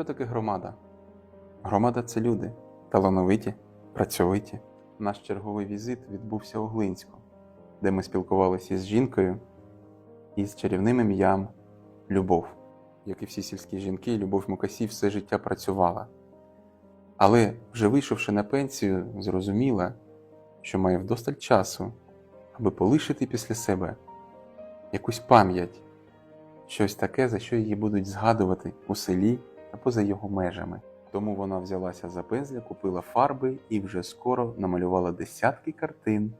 Що таке громада? Громада це люди, талановиті, працьовиті. Наш черговий візит відбувся у Глинську, де ми спілкувалися із жінкою із чарівним ім'ям Любов. Як і всі сільські жінки, Любов Мукасі все життя працювала. Але, вже вийшовши на пенсію, зрозуміла, що має вдосталь часу, аби полишити після себе якусь пам'ять, щось таке, за що її будуть згадувати у селі поза його межами. Тому вона взялася за пензля, купила фарби і вже скоро намалювала десятки картин,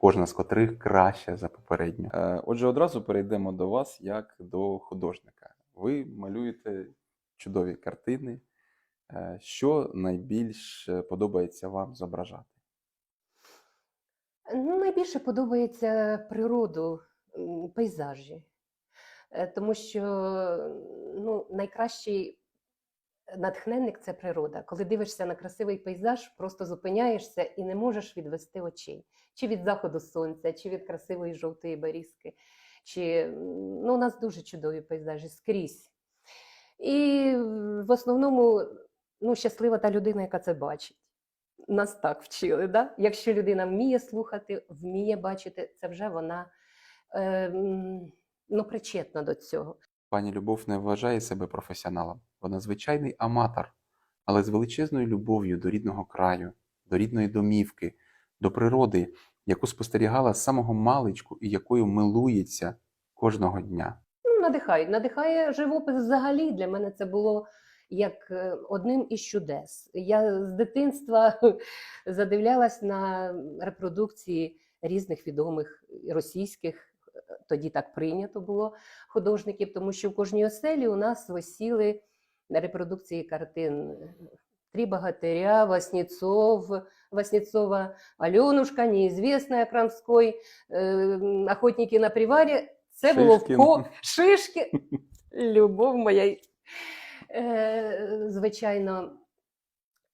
кожна з котрих краща за попередню. Е, Отже, одразу перейдемо до вас як до художника. Ви малюєте чудові картини. Е, Що найбільш е, подобається вам зображати? Ну, найбільше подобається природу, пейзажі, Е, тому що ну, найкращий натхненник це природа. Коли дивишся на красивий пейзаж, просто зупиняєшся і не можеш відвести очей. Чи від заходу сонця, чи від красивої жовтої берізки. Чи, ну, у нас дуже чудові пейзажі скрізь. І в основному ну, щаслива та людина, яка це бачить. Нас так вчили. Да? Якщо людина вміє слухати, вміє бачити, це вже вона е, ну, причетна до цього. Пані Любов не вважає себе професіоналом. Вона звичайний аматор, але з величезною любов'ю до рідного краю, до рідної домівки, до природи, яку спостерігала з самого маличку і якою милується кожного дня. Ну, надихає. Надихає живопис взагалі. Для мене це було як е, одним із чудес. Я з дитинства задивлялась на репродукції різних відомих російських, е, тоді так прийнято було художників, тому що в кожній оселі у нас висіли репродукції картин. Три богатыря, Васнецов, Васнецова, Аленушка, неизвестная Крамской, э, Охотники на приварі. Це було в ко... Шишки. Любов моя. Е, звичайно.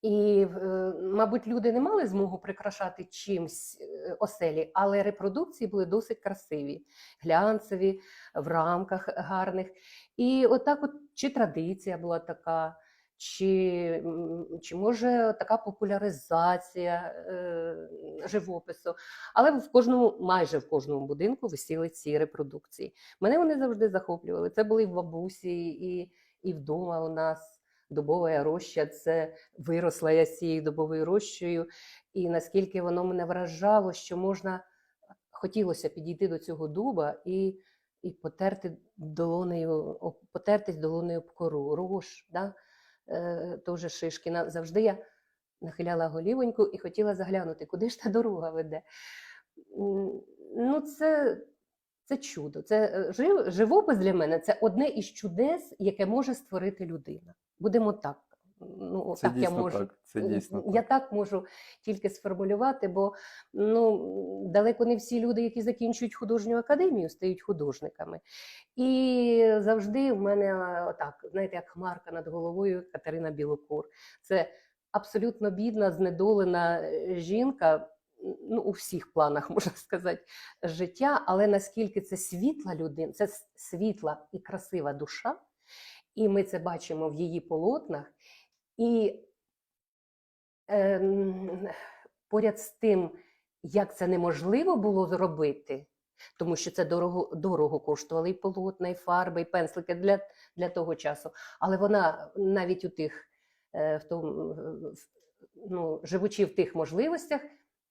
І, е, мабуть, люди не мали змогу прикрашати чимсь е, оселі, але репродукції були досить красиві, глянцеві, в рамках гарних. І отак, от, чи традиція була така, чи, чи може така популяризація е, живопису. Але в кожному, майже в кожному будинку висіли ці репродукції. Мене вони завжди захоплювали. Це були в бабусі, і, і вдома у нас. Дубова роща, це виросла я з цією дубовою рощею, і наскільки воно мене вражало, що можна хотілося підійти до цього дуба і, і потерти долонею, потертись долонею об кору, рож, да? е, теж Шишкіна. Завжди я нахиляла голівоньку і хотіла заглянути, куди ж та дорога веде. Ну, це, це чудо. Це е, жив, живопис для мене це одне із чудес, яке може створити людина. Будемо так. Ну, Це так я можу. так. Це дійсно Я так. так можу тільки сформулювати, бо ну, далеко не всі люди, які закінчують художню академію, стають художниками. І завжди в мене а, отак, знаєте, як хмарка над головою Катерина Білокур. Це абсолютно бідна, знедолена е, жінка. Ну, у всіх планах можна сказати життя, але наскільки це світла людина, це світла і красива душа, і ми це бачимо в її полотнах. І ем, поряд з тим, як це неможливо було зробити, тому що це дорого, дорого коштували і полотна, і фарби, і пенслики для, для того часу. Але вона навіть у тих, е, в тому, е, в- ну, живучи в тих можливостях,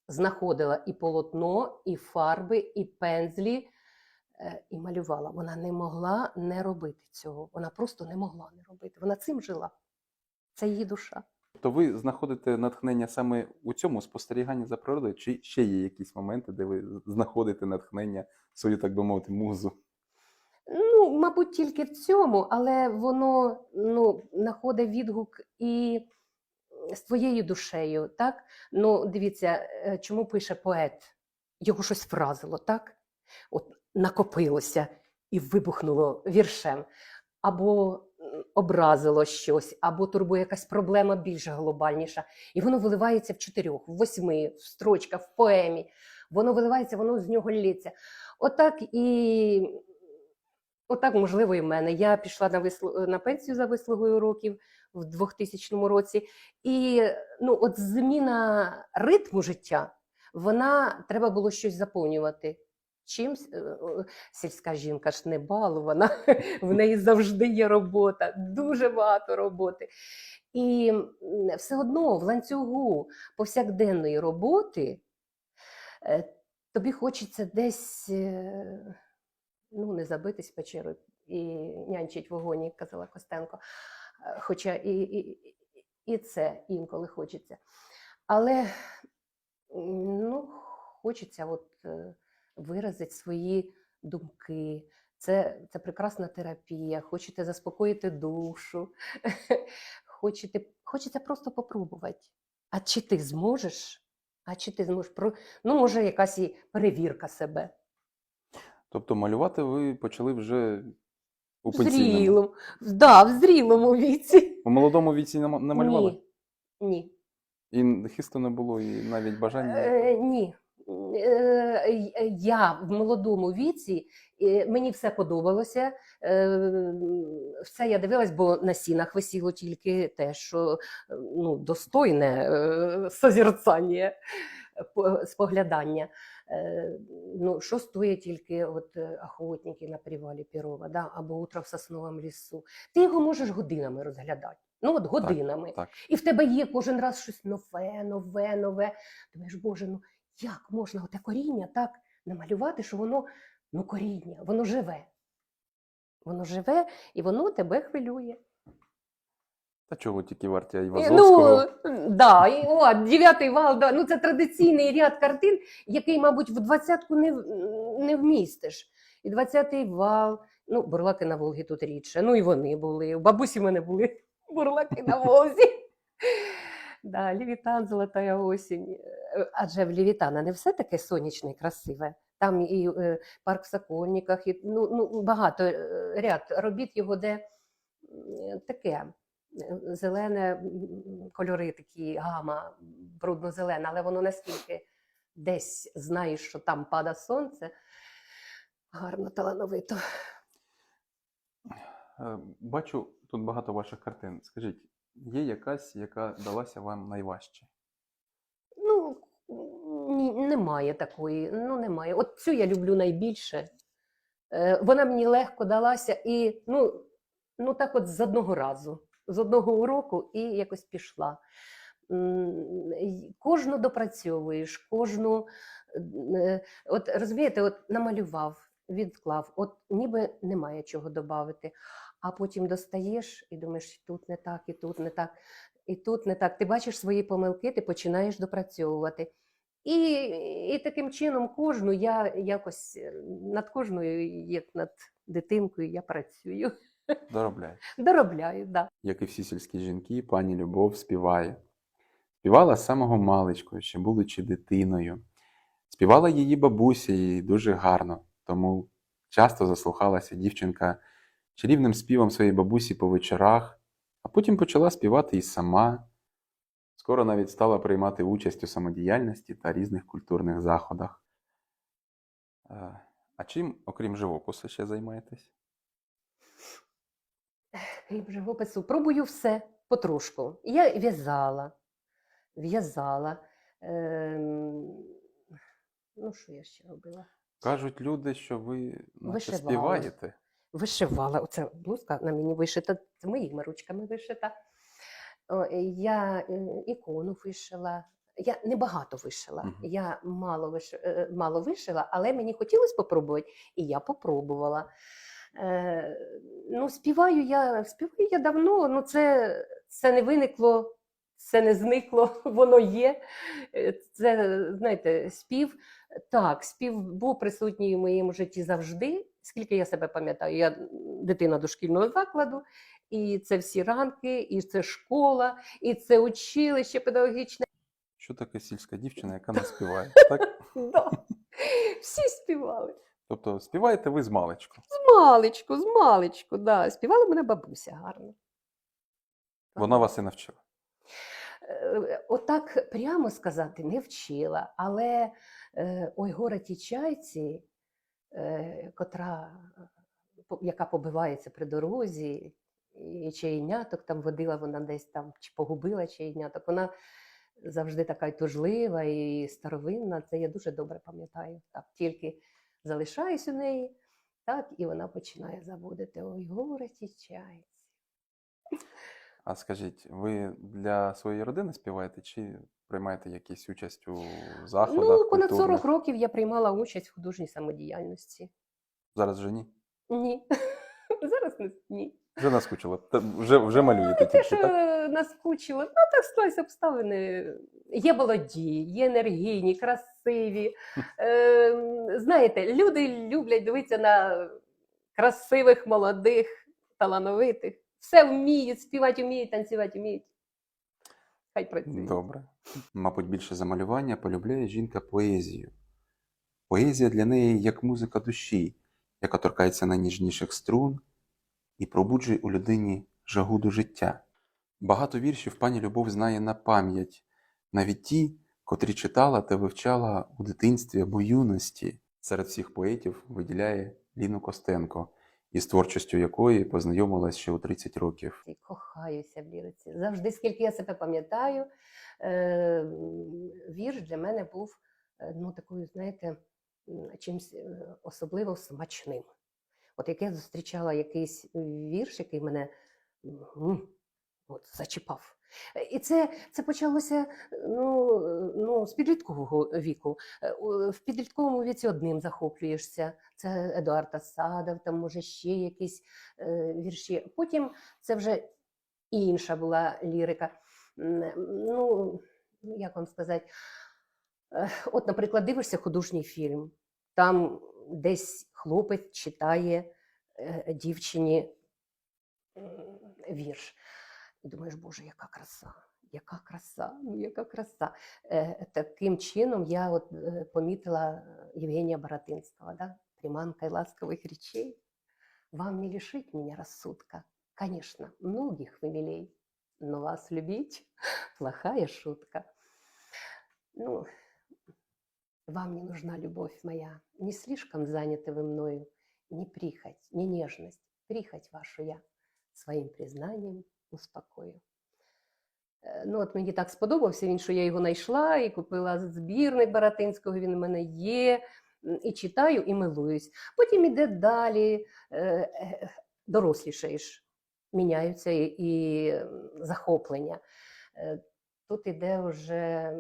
знаходила і полотно, і фарби, і пензлі, е, і малювала. Вона не могла не робити цього. Вона просто не могла не робити. Вона цим жила. Це її душа. То ви знаходите натхнення саме у цьому спостеріганні за природою, чи ще є якісь моменти, де ви знаходите натхнення, свою, так би мовити, музу? Ну, мабуть, тільки в цьому, але воно ну, знаходить відгук і з твоєю душею. Так? Ну, дивіться, е, чому пише поет? Його щось вразило, так? От накопилося і вибухнуло віршем. Або образило щось, або турбує якась проблема більш глобальніша. І воно виливається в чотирьох, в восьми, в строчках, в поемі. Воно виливається, воно з нього лється. Отак і Отак, можливо, і в мене. Я пішла на, вислу... на пенсію за вислугою років в 2000 році. І ну, от зміна ритму життя, вона треба було щось заповнювати. Чимсь е, сільська жінка ж не балована, в неї завжди є робота, дуже багато роботи. І все одно в ланцюгу повсякденної роботи е, тобі хочеться десь е, ну, не забитись в печеру і нянчить вогонь, як казала Костенко. Хоча і, і, і це інколи хочеться. Але ну, хочеться от, виразити свої думки. Це, це прекрасна терапія, хочете заспокоїти душу, хочете, хочеться просто попробувати. А чи ти зможеш? А чи ти зможеш? Про- Ну, може, якась і перевірка себе. Тобто малювати ви почали вже у пенсійному. зрілому, да, в зрілому віці. У молодому віці не не малювали? Ні. Ні. І хисту не було, і навіть бажання. Е, ні. Е, й- я в молодому віці, е, мені все подобалося. е, Все я дивилась, бо на стінах висіло тільки те, що е, ну, достойне е, созерцання, споглядання. Е, Ну, що стоїть тільки от, е, охотники на привалі Пірова, да? або утро в сосновому лісу. Ти його можеш годинами розглядати. Ну, от годинами. Так. І в тебе є кожен раз щось нове, нове, нове. Думаєш, Боже, ну як можна оте коріння так намалювати, що воно ну коріння, воно живе. Воно живе і воно тебе хвилює. Та чого тільки варті І, Айвазовського. Ну, да, і, о, дев'ятий вал, да, ну це традиційний ряд картин, який, мабуть, в двадцятку не, не вмістиш. І двадцятий вал, ну, бурлаки на Волгі тут рідше. Ну і вони були. У бабусі в мене були бурлаки на Волзі. Да, Лівітан, золотая осінь. Е, Адже в Лівітана не все таке сонячне і красиве. Там і е, парк в Сокольниках, і ну, ну, багато е, ряд робіт його, де таке зелене, кольори такі, гама, брудно-зелена, але воно настільки десь знаєш, що там пада сонце. Гарно, талановито. Е, Бачу тут багато ваших картин. Скажіть, є якась, яка далася вам найважче? Ну, ні, немає такої. Ну, немає. От цю я люблю найбільше. Е, Вона мені легко далася і ну, ну так от з одного разу, з одного уроку і якось пішла. Кожну допрацьовуєш, кожну, е, от розумієте, от намалював, відклав, от ніби немає чого додати. А потім достаєш і думаєш, тут не так, і тут не так, і тут не так. Ти бачиш свої помилки, ти починаєш допрацьовувати. І, і таким чином кожну я якось е, над кожною, як над дитинкою, я працюю. Доробляє. Доробляю, да. Як і всі сільські жінки, пані Любов співає. Співала з самого маличкою, ще будучи дитиною. Співала її бабуся і дуже гарно, тому часто заслухалася дівчинка чарівним співом своєї бабусі по вечорах, а потім почала співати і сама. Скоро навіть стала приймати участь у самодіяльності та різних культурних заходах. Е, А чим, окрім живопису, ще займаєтесь? Крім живопису, пробую все потрошку. Я в'язала, в'язала. Ем, ну, що я ще робила? Кажуть люди, що ви наче співаєте. Вишивала. Оця блузка на мені вишита, це моїми ручками вишита. О, Я е, ікону вишила. Я небагато вишила. Мгм. Я мало, виш... е, мало вишила, але мені хотілося спробувати, і я попробувала. Е, ну, співаю я, співаю я давно, ну це, це не виникло, це не зникло, воно є. Е, Це, знаєте, спів. Так, спів був присутній в моєму житті завжди. Скільки я себе пам'ятаю, я дитина дошкільного закладу, і це всі ранки, і це школа, і це училище педагогічне. Що таке сільська дівчина, яка не співає? Так? Всі співали. Тобто співаєте ви з маличку. З маличку, з маличку, да. співала мене бабуся гарно. Вона вас і навчила. Е, Отак прямо сказати не вчила, але е, ой, горе ті чайці, е, котра яка побивається при дорозі, і чайняток там водила вона десь там, чи погубила чайняток. Вона завжди така тужлива і старовинна. Це я дуже добре пам'ятаю. Так, тільки залишаюсь у неї, так, і вона починає заводити Ой, горе ті чайці. А скажіть, ви для своєї родини співаєте чи приймаєте якісь участь у заходах? Ну, понад культурних? 40 років я приймала участь в художній самодіяльності. Зараз вже ні. Ні. Зараз не ні. Вже наскучило. Та вже, вже малюєте Не те, що так? наскучило. Ну, так склались обставини. Є молоді, є енергійні, красиві. Е, знаєте, люди люблять дивитися на красивих, молодих, талановитих. Все вміють, співати вміють, танцювати вміють. Хай працюють. Добре. Мабуть, більше за малювання полюбляє жінка поезію. Поезія для неї як музика душі, яка торкається найніжніших струн і пробуджує у людині жагу до життя. Багато віршів пані Любов знає на пам'ять, навіть ті, котрі читала та вивчала у дитинстві або юності. Серед всіх поетів виділяє Ліну Костенко, із творчістю якої познайомилась ще у 30 років. Кохаюся в ліриці. Завжди, скільки я себе пам'ятаю, е, вірш для мене був е, ну, такою, знаєте, чимось е, особливо смачним. От як я зустрічала якийсь вірш, який мене от, зачіпав. Е, І це, це почалося ну, е, ну, з підліткового віку. Е, В підлітковому віці одним захоплюєшся. Це Едуард Асадов, там може ще якісь е, вірші. Потім це вже інша була лірика. Ну, як вам сказати, Е, от, наприклад, дивишся художній фільм, там десь хлопець читає е, дівчині вірш. І думаєш, Боже, яка краса, яка краса, ну яка краса. Е, Таким чином я от е, помітила Євгенія Баратинського, да? приманка и ласковых речей. Вам не лишить меня рассудка. Конечно, многих вы милей, но вас любить – плохая шутка. Ну, вам не нужна любовь моя, не слишком заняты вы мною, не прихоть, не нежность, прихоть вашу я своїм признанием успокою. Е, Ну, от мені так сподобався він, що я його знайшла і купила збірник Баратинського, він у мене є, і читаю, і милуюсь. Потім іде далі, е, е, дорослішаєш, міняються і, захоплення. Тут іде вже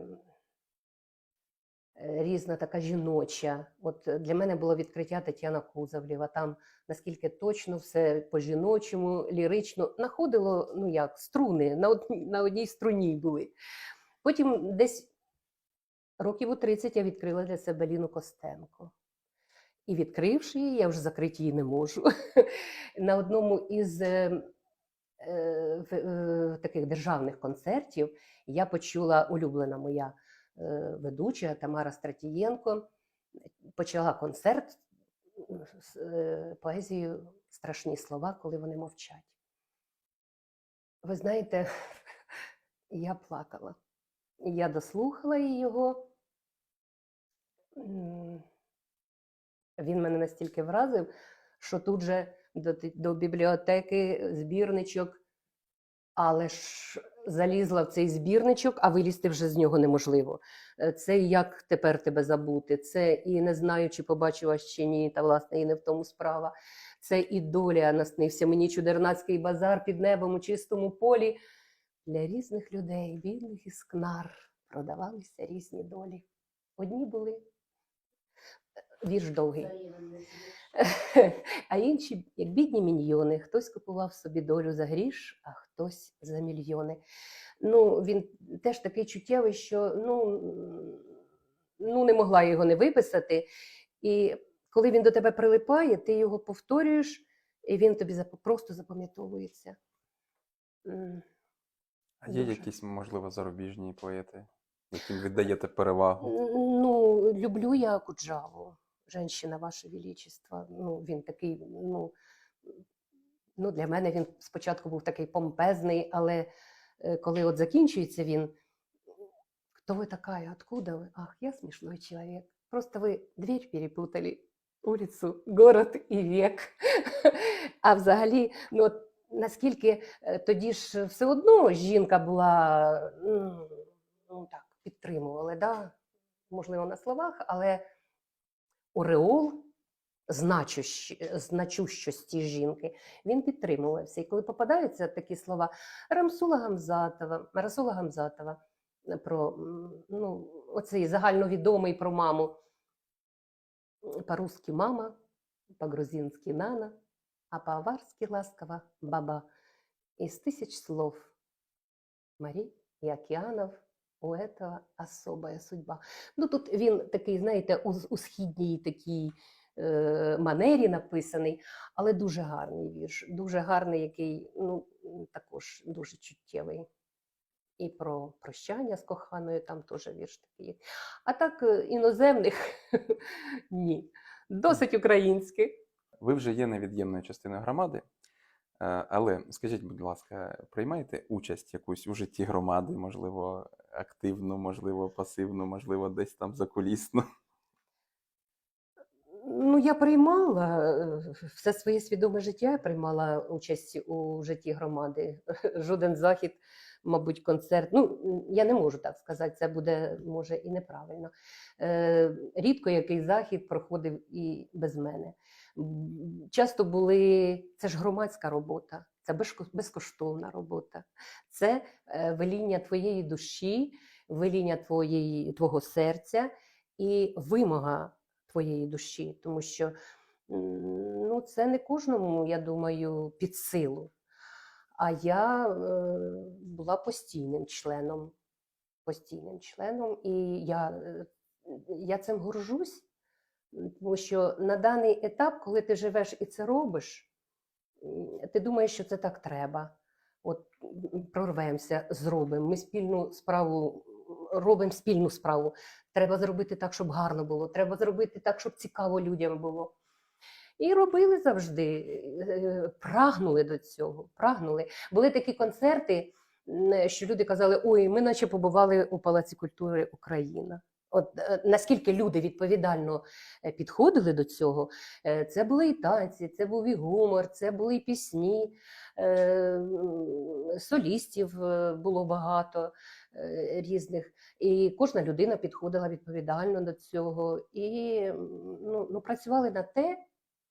різна така жіноча. От е, для мене було відкриття Тетяна Кузовлєва. Там наскільки точно все по-жіночому, лірично находило, ну як, струни, на одній, на одній струні були. Потім десь років у 30 я відкрила для себе Ліну Костенко. І відкривши її, я вже закрити її не можу. На одному із е, е, е, таких державних концертів я почула улюблена моя е, ведуча Тамара Стратієнко, почала концерт з е, поезією Страшні слова, коли вони мовчать. Ви знаєте, я плакала. Я дослухала його. Він мене настільки вразив, що тут же до, до бібліотеки збірничок, але ж залізла в цей збірничок, а вилізти вже з нього неможливо. Е, Це як тепер тебе забути, це і не знаю, чи побачу вас чи ні, та власне і не в тому справа. Це і доля наснився мені чудернацький базар під небом у чистому полі. Для різних людей, бідних і скнар, продавалися різні долі. Одні були е, вірш довгий. А інші, як бідні міньйони, хтось купував собі долю за гріш, а хтось за мільйони. Ну, він теж такий чуттєвий, що ну, ну, не могла я його не виписати. І коли він до тебе прилипає, ти його повторюєш, і він тобі просто запам'ятовується. А є Дуже. якісь, можливо, зарубіжні поети, яким віддаєте перевагу? Ну, люблю я Куджаву, «Женщина, Ваше Величество. Ну, він такий, ну, ну, для мене він спочатку був такий помпезний, але е, коли от закінчується він, хто ви така, откуда ви? Ах, я смішний чоловік. Просто ви дверь перепутали. улицу, город і вік. А взагалі, ну, наскільки е, тоді ж все одно жінка була, м, ну так, підтримували, да? можливо, на словах, але ореол значущості жінки, він підтримувався. І коли попадаються такі слова Рамсула Гамзатова, Расула Гамзатова е, про ну, оцей загальновідомий про маму. По-русски мама, по-грузински нана, а по-аварски ласково баба. Из тысяч слов морей и океанов у этого особая судьба. Ну тут він такий, знаєте, у, у східній такій е, манері написаний, але дуже гарний вірш, дуже гарний, який ну, також дуже чуттєвий. І про прощання з коханою там теж вірш такий. А так е, іноземних ні. Досить українських. Ви вже є невід'ємною частиною громади, е, але скажіть, будь ласка, приймаєте участь якусь у житті громади, можливо, активну, можливо, пасивну, можливо, десь там закулісно? Ну, я приймала е, все своє свідоме життя, я приймала участь у житті громади. Жоден захід, мабуть, концерт. Ну, я не можу так сказати, це буде може і неправильно. Е, Рідко який захід проходив і без мене. Часто були це ж громадська робота, це безкоштовна робота, це е, веління твоєї душі, веління твоєї, твого серця і вимога твоєї душі, тому що ну, це не кожному, я думаю, під силу. А я е, була постійним членом, постійним членом, і я, е, я цим горжусь, тому що на даний етап, коли ти живеш і це робиш, ти думаєш, що це так треба. От прорвемося, зробимо. Ми спільну справу робимо спільну справу. Треба зробити так, щоб гарно було. Треба зробити так, щоб цікаво людям було. І робили завжди, е, прагнули до цього. Прагнули. Були такі концерти, що люди казали: ой, ми наче побували у Палаці культури Україна. От е, наскільки люди відповідально е, підходили до цього, е, це були і танці, це був і гумор, це були і пісні, солістів було багато різних. І кожна людина підходила відповідально до цього. І ну, ну, працювали на те,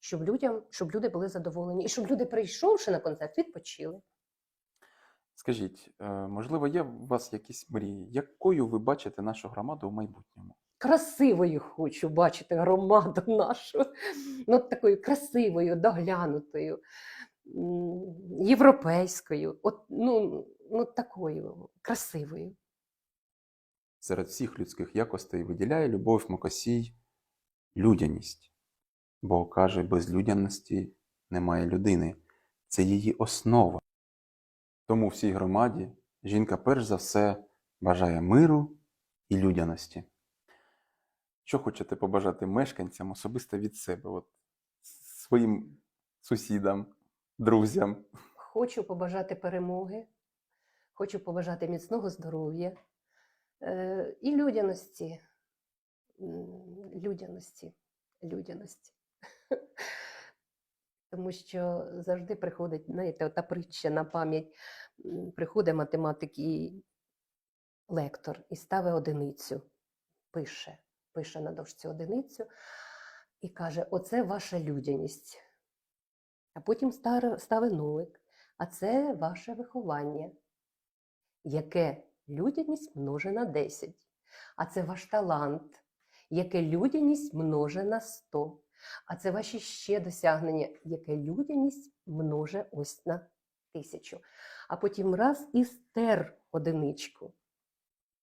щоб людям, щоб люди були задоволені, і щоб люди, прийшовши на концерт, відпочили. Скажіть, е, можливо, є у вас якісь мрії? Якою ви бачите нашу громаду в майбутньому? Красивою хочу бачити громаду нашу, ну такою красивою, доглянутою, європейською, от, ну, ну такою красивою. Серед всіх людських якостей виділяє Любов Макосій людяність, бо каже, без людяності немає людини. Це її основа. Тому всій громаді жінка перш за все бажає миру і людяності. Що хочете побажати мешканцям особисто від себе, от, своїм сусідам, друзям? Хочу побажати перемоги, хочу побажати міцного здоров'я е, і людяності. Людяності, людяності. Тому що завжди приходить, знаєте, та притча на пам'ять. Приходить математик і лектор і ставить одиницю, пише, пише на дошці одиницю і каже: Оце ваша людяність. А потім ставить нулик. А це ваше виховання, яке людяність множе на 10. А це ваш талант, яке людяність множе на 100. А це ваші ще досягнення, яке людяність множе ось на тисячу. А потім раз і стер одиничку.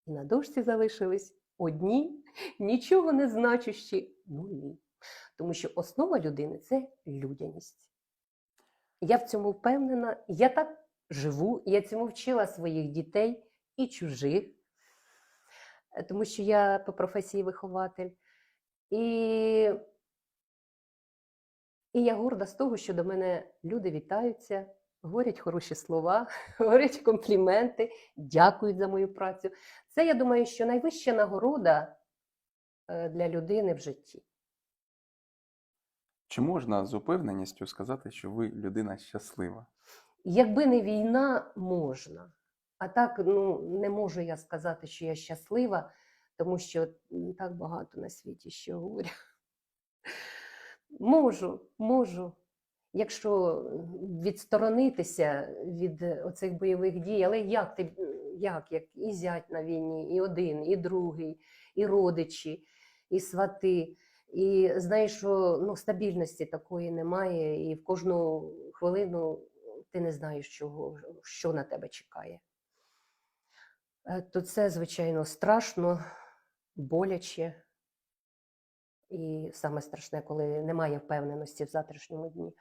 І на дошці залишились одні, нічого не значущі нулі. Тому що основа людини це людяність. Я в цьому впевнена, я так живу, я цьому вчила своїх дітей і чужих, тому що я по професії вихователь. І, і я горда з того, що до мене люди вітаються, говорять хороші слова, говорять компліменти, дякують за мою працю. Це, я думаю, що найвища нагорода е, для людини в житті. Чи можна з упевненістю сказати, що ви людина щаслива? Якби не війна, можна. А так, ну, не можу я сказати, що я щаслива, тому що так багато на світі що говорю. Можу, можу. Якщо відсторонитися від оцих бойових дій, але як ти, як, як і зять на війні, і один, і другий, і родичі, і свати. І знаєш, що ну, стабільності такої немає, і в кожну хвилину ти не знаєш, чого, що на тебе чекає. Е, То це, звичайно, страшно, боляче. І саме страшне, коли немає впевненості в завтрашньому дні.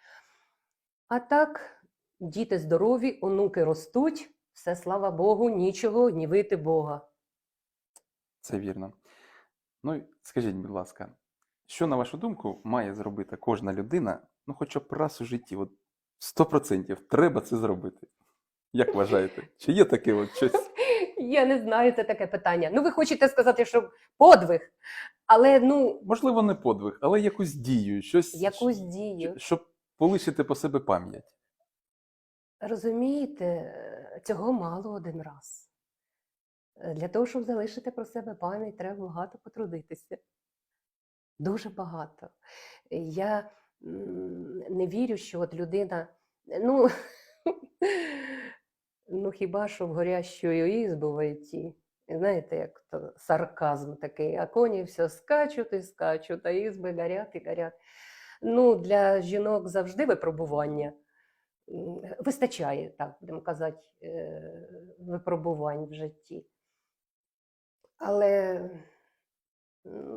А так, діти здорові, онуки ростуть, все слава Богу, нічого гнівити Бога. Це вірно. Ну, скажіть, будь ласка, що, на вашу думку, має зробити кожна людина, ну, хоча б раз у житті, от 100% треба це зробити. Як вважаєте? Чи є таке от щось? Я не знаю, це таке питання. Ну, ви хочете сказати, що подвиг, але ну, Можливо, не подвиг, але якусь дію, щось, якусь дію. щоб полишити по себе пам'ять. Розумієте, цього мало один раз. Для того, щоб залишити про себе пам'ять, треба багато потрудитися. Дуже багато. Я не вірю, що от людина, ну, ну хіба що в горящую ізбу войти. Знаєте, як то сарказм такий, а коні все скачуть і скачуть, а ізби горять і горять. Ну, для жінок завжди випробування. Вистачає, так будемо казати, е, випробувань в житті. Але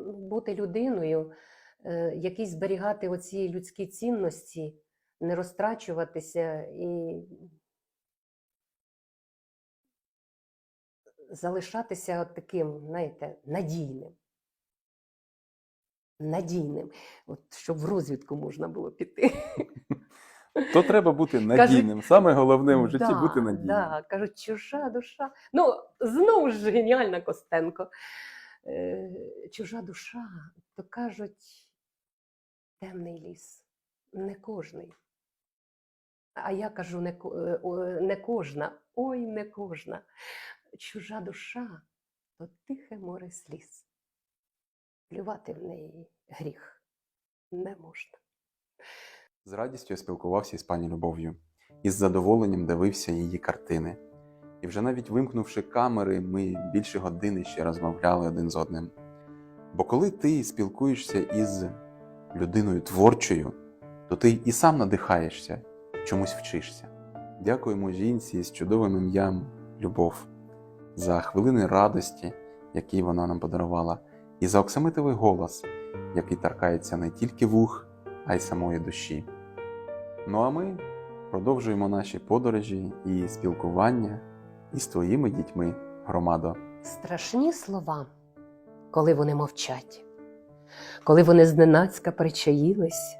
бути людиною, е, якісь зберігати оці людські цінності, не розтрачуватися і залишатися от таким, знаєте, надійним. Надійним, от, щоб в розвідку можна було піти. То треба бути надійним. Саме головне у житті Да, бути надійним. Да, кажуть, чужа душа. Ну, знову ж геніальна Костенко. Е, чужа душа, то кажуть, темний ліс, не кожний. А я кажу, не, е, не кожна, ой, не кожна. Чужа душа то тихе море сліз. Плювати в неї гріх не можна. З радістю я спілкувався із пані Любов'ю і з задоволенням дивився її картини. І вже навіть вимкнувши камери, ми більше години ще розмовляли один з одним. Бо коли ти спілкуєшся із людиною творчою, то ти і сам надихаєшся, чомусь вчишся. Дякуємо жінці з чудовим ім'ям Любов за хвилини радості, які вона нам подарувала, і за оксамитовий голос, який торкається не тільки вух, а й самої душі. Ну а ми продовжуємо наші подорожі і спілкування із твоїми дітьми, громадо. Страшні слова, коли вони мовчать, коли вони зненацька причаїлись,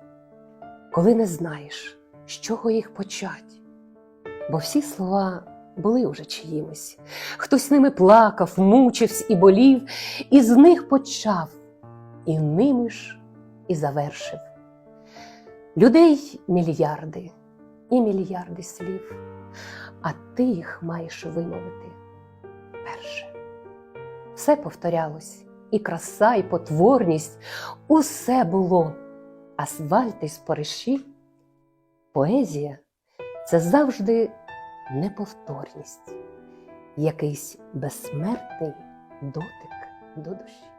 коли не знаєш, з чого їх почать. Бо всі слова були уже чиїмось. Хтось ними плакав, мучився і болів, і з них почав, і ними ж і завершив. Людей мільярди і мільярди слів, а ти їх маєш вимовити перше. Все повторялось, і краса, і потворність, усе було. Асфальт і спориші. Поезія це завжди неповторність, якийсь безсмертний дотик до душі.